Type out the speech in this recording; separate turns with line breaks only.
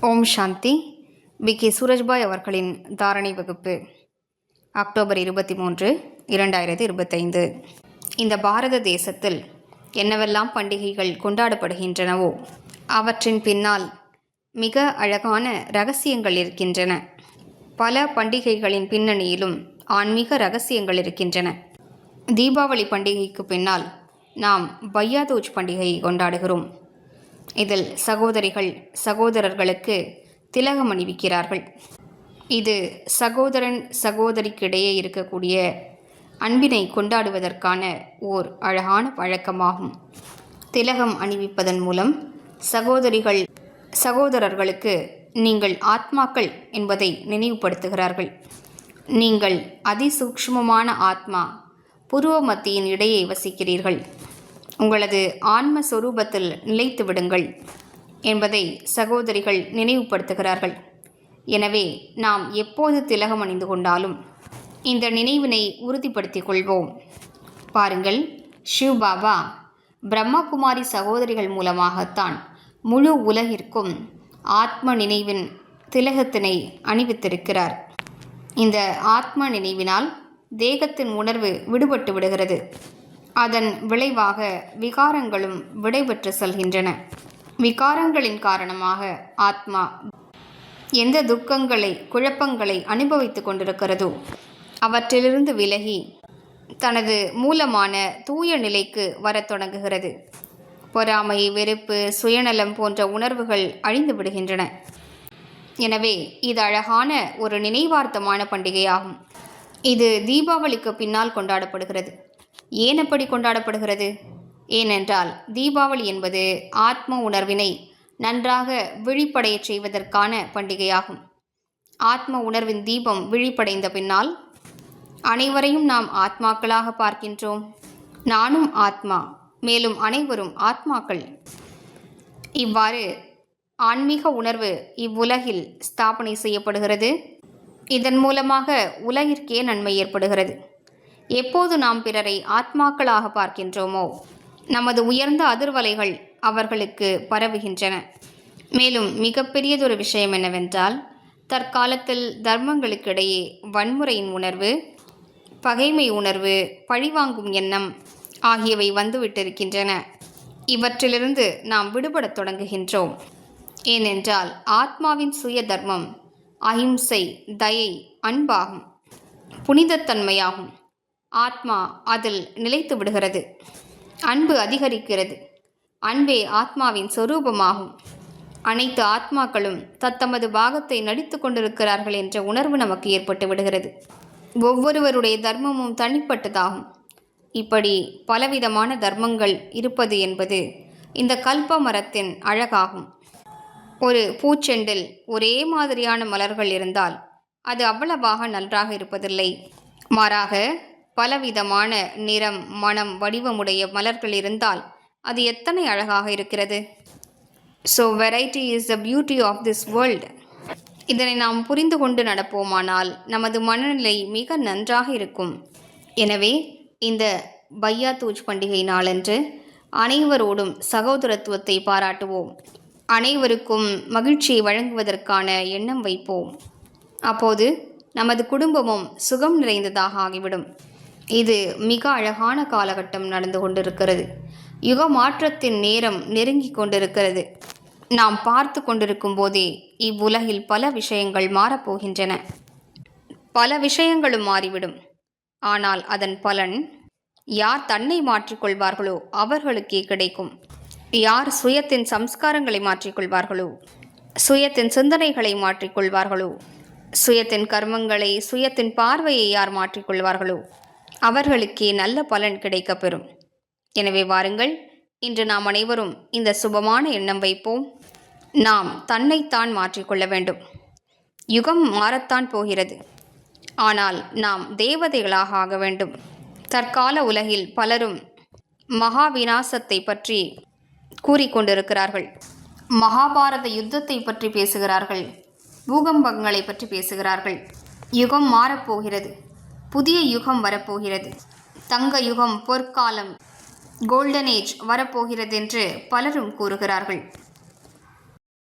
ஓம் சாந்தி. B. K. Surajbhai அவர்களின் தாரணை வகுப்பு அக்டோபர் இருபத்தி மூன்று இரண்டாயிரத்தி இருபத்தைந்து. இந்த பாரத தேசத்தில் என்னவெல்லாம் பண்டிகைகள் கொண்டாடப்படுகின்றனவோ அவற்றின் பின்னால் மிக அழகான ரகசியங்கள் இருக்கின்றன. பல பண்டிகைகளின் பின்னணியிலும் ஆன்மீக ரகசியங்கள் இருக்கின்றன. தீபாவளி பண்டிகைக்கு பின்னால் நாம் பையாதூஜ் பண்டிகையை கொண்டாடுகிறோம். இதில் சகோதரிகள் சகோதரர்களுக்கு திலகம் அணிவிக்கிறார்கள். இது சகோதரன் சகோதரிக்கிடையே இருக்கக்கூடிய அன்பினை கொண்டாடுவதற்கான ஓர் அழகான பழக்கமாகும். திலகம் அணிவிப்பதன் மூலம் சகோதரிகள் சகோதரர்களுக்கு நீங்கள் ஆத்மாக்கள் என்பதை நினைவுபடுத்துகிறார்கள். நீங்கள் அதிசூக்ஷ்மமான ஆத்மா புருவ மத்தியின் இடையே வசிக்கிறீர்கள். உங்களது ஆன்ம சொரூபத்தில் நிலைத்து விடுங்கள் என்பதை சகோதரிகள் நினைவுபடுத்துகிறார்கள். எனவே நாம் எப்போது திலகம் அணிந்து கொண்டாலும் இந்த நினைவினை உறுதிப்படுத்திக் கொள்வோம். பாருங்கள் ஷிவ் பாபா பிரம்மகுமாரி சகோதரிகள் மூலமாகத்தான் முழு உலகிற்கும் ஆத்ம நினைவின் திலகத்தினை அணிவித்திருக்கிறார். இந்த ஆத்ம நினைவினால் தேகத்தின் உணர்வு விடுபட்டு விடுகிறது. அதன் விளைவாக விகாரங்களும் விடைபெற்று செல்கின்றன. விகாரங்களின் காரணமாக ஆத்மா எந்த துக்கங்களை குழப்பங்களை அனுபவித்து கொண்டிருக்கிறதோ அவற்றிலிருந்து விலகி தனது மூலமான தூய நிலைக்கு வரத் தொடங்குகிறது. பொறாமை வெறுப்பு சுயநலம் போன்ற உணர்வுகள் அழிந்து விடுகின்றன. எனவே இது அழகான ஒரு நினைவார்த்தமான பண்டிகையாகும். இது தீபாவளிக்கு பின்னால் கொண்டாடப்படுகிறது. ஏன் அப்படி கொண்டாடப்படுகிறது? ஏனென்றால் தீபாவளி என்பது ஆத்ம உணர்வினை நன்றாக விழிப்படையச் செய்வதற்கான பண்டிகையாகும். ஆத்ம உணர்வின் தீபம் விழிப்படைந்த பின்னால் அனைவரையும் நாம் ஆத்மாக்களாக பார்க்கின்றோம். நானும் ஆத்மா மேலும் அனைவரும் ஆத்மாக்கள். இவ்வாறு ஆன்மீக உணர்வு இவ்வுலகில் ஸ்தாபனை செய்யப்படுகிறது. இதன் மூலமாக உலகிற்கே நன்மை ஏற்படுகிறது. எப்போது நாம் பிறரை ஆத்மாக்களாக பார்க்கின்றோமோ நமது உயர்ந்த அதிர்வலைகள் அவர்களுக்கு பரவுகின்றன. மேலும் மிகப்பெரியதொரு விஷயம் என்னவென்றால் தற்காலத்தில் தர்மங்களுக்கிடையே வன்முறையின் உணர்வு பகைமை உணர்வு பழிவாங்கும் எண்ணம் ஆகியவை வந்துவிட்டிருக்கின்றன. இவற்றிலிருந்து நாம் விடுபடத் தொடங்குகின்றோம். ஏனென்றால் ஆத்மாவின் சுய தர்மம் அஹிம்சை தயை அன்பாகும் புனிதத்தன்மையாகும். ஆத்மா அதில் நிலைத்து விடுகிறது. அன்பு அதிகரிக்கிறது. அன்பே ஆத்மாவின் சொரூபமாகும். அனைத்து ஆத்மாக்களும் தத்தமது பாகத்தை நடித்து கொண்டிருக்கிறார்கள் என்ற உணர்வு நமக்கு ஏற்பட்டு விடுகிறது. ஒவ்வொருவருடைய தர்மமும் தனிப்பட்டதாகும். இப்படி பலவிதமான தர்மங்கள் இருப்பது என்பது இந்த கல்ப மரத்தின் அழகாகும். ஒரு பூச்செண்டில் ஒரே மாதிரியான மலர்கள் இருந்தால் அது அவ்வளவாக நன்றாக இருப்பதில்லை. மாறாக பலவிதமான நிறம் மனம் வடிவமுடைய மலர்கள் இருந்தால் அது எத்தனை அழகாக இருக்கிறது? So variety is the beauty of this world இதனை நாம் புரிந்து கொண்டு நடப்போமானால் நமது மனநிலை மிக நன்றாக இருக்கும். எனவே இந்த பையா தூஜ் பண்டிகை நாளன்று அனைவரோடும் சகோதரத்துவத்தை பாராட்டுவோம். அனைவருக்கும் மகிழ்ச்சியை வழங்குவதற்கான எண்ணம் வைப்போம். அப்போது நமது குடும்பமும் சுகம் நிறைந்ததாக ஆகிவிடும். இது மிக அழகான காலகட்டம் நடந்து கொண்டிருக்கிறது. யுக மாற்றத்தின் நேரம் நெருங்கி கொண்டிருக்கிறது. நாம் பார்த்து கொண்டிருக்கும் போதே இவ்வுலகில் பல விஷயங்கள் மாறப்போகின்றன. பல விஷயங்களும் மாறிவிடும். ஆனால் அதன் பலன் யார் தன்னை மாற்றிக்கொள்வார்களோ அவர்களுக்கே கிடைக்கும். யார் சுயத்தின் சம்ஸ்காரங்களை மாற்றிக்கொள்வார்களோ சுயத்தின் சிந்தனைகளை மாற்றிக்கொள்வார்களோ சுயத்தின் கர்மங்களை சுயத்தின் பார்வையை யார் மாற்றிக்கொள்வார்களோ அவர்களுக்கே நல்ல பலன் கிடைக்கப்பெறும். எனவே வாருங்கள் இன்று நாம் அனைவரும் இந்த சுபமான எண்ணம் வைப்போம். நாம் தன்னைத்தான் மாற்றிக்கொள்ள வேண்டும். யுகம் மாறத்தான் போகிறது. ஆனால் நாம் தேவதைகளாக ஆக வேண்டும். தற்கால உலகில் பலரும் மகா விநாசத்தை பற்றி கூறிக்கொண்டிருக்கிறார்கள். மகாபாரத யுத்தத்தை பற்றி பேசுகிறார்கள். பூகம்பங்களை பற்றி பேசுகிறார்கள். யுகம் மாறப்போகிறது. புதிய யுகம் வரப்போகிறது. தங்க யுகம் பொற்காலம் கோல்டன் ஏஜ் வரப்போகிறது என்று பலரும் கூறுகிறார்கள்.